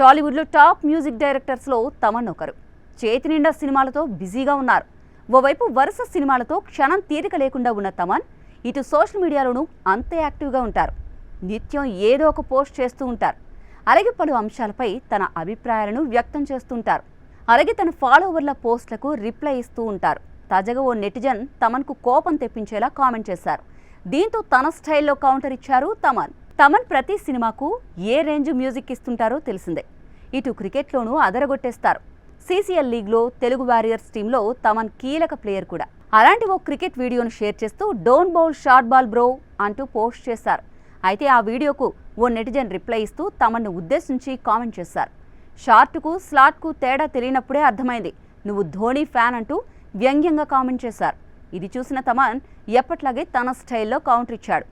టాలీవుడ్లో top music డైరెక్టర్స్లో తమన్ ఒకరు. చేతి నిండా సినిమాలతో బిజీగా ఉన్నారు. ఓవైపు వరుస సినిమాలతో క్షణం తీరిక లేకుండా ఉన్న తమన్ ఇటు సోషల్ మీడియాలోనూ అంతే యాక్టివ్గా ఉంటారు. నిత్యం ఏదో ఒక పోస్ట్ చేస్తూ ఉంటారు. అలాగే పలు అంశాలపై తన అభిప్రాయాలను వ్యక్తం చేస్తుంటారు అలాగే తన ఫాలోవర్ల పోస్టులకు రిప్లై ఇస్తూ ఉంటారు. తాజాగా ఓ నెటిజన్ తమన్కు కోపం తెప్పించేలా కామెంట్ చేశారు. దీంతో తన స్టైల్లో కౌంటర్ ఇచ్చారు తమన్. తమన్ ప్రతి సినిమాకు ఏ రేంజ్ మ్యూజిక్ ఇస్తుంటారో తెలిసిందే. ఇటు క్రికెట్లోనూ అదరగొట్టేస్తారు. సీసీఎల్ లీగ్లో తెలుగు వారియర్స్ టీంలో తమన్ కీలక ప్లేయర్ కూడా. అలాంటి ఓ క్రికెట్ వీడియోను షేర్ చేస్తూ don't bowl short ball bro అంటూ పోస్ట్ చేశారు. అయితే ఆ వీడియోకు ఓ నెటిజన్ రిప్లై ఇస్తూ తమన్ను ఉద్దేశించి కామెంట్ చేశారు. షార్ట్కు స్లాట్కు తేడా తెలియనప్పుడే అర్థమైంది. నువ్వు ధోని ఫ్యాన్ అంటూ వ్యంగ్యంగా కామెంట్ చేశారు. ఇది చూసిన తమన్ ఎప్పట్లాగే తన స్టైల్లో కౌంటర్ ఇచ్చాడు.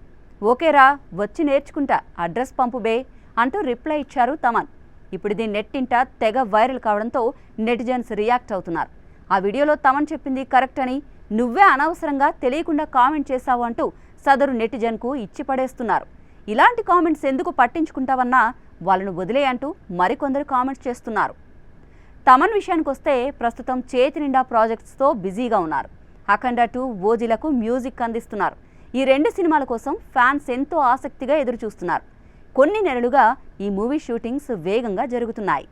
ఓకేరా వచ్చి నేర్చుకుంటా అడ్రస్ పంపు బే అంటూ రిప్లై ఇచ్చారు తమన్. ఇప్పుడు ఇది నెట్టింట తెగ వైరల్ కావడంతో నెటిజన్స్ రియాక్ట్ అవుతున్నారు. ఆ వీడియోలో తమన్ చెప్పింది కరెక్ట్ అని నువ్వే అనవసరంగా తెలియకుండా కామెంట్ చేశావు అంటూ సదరు నెటిజన్కు ఇచ్చి పడేస్తున్నారు. ఇలాంటి కామెంట్స్ ఎందుకు పట్టించుకుంటావన్నా వాళ్ళను వదిలే అంటూ మరికొందరు కామెంట్స్ చేస్తున్నారు. తమన్ విషయానికి వస్తే ప్రస్తుతం చేతి నిండా ప్రాజెక్ట్స్తో బిజీగా ఉన్నారు. అఖండ టూ ఓజీలకు మ్యూజిక్ అందిస్తున్నారు. ఈ రెండు సినిమాల కోసం ఫ్యాన్స్ ఎంతో ఆసక్తిగా ఎదురుచూస్తున్నారు. కొన్ని నెలలుగా ఈ మూవీ షూటింగ్స్ వేగంగా జరుగుతున్నాయి.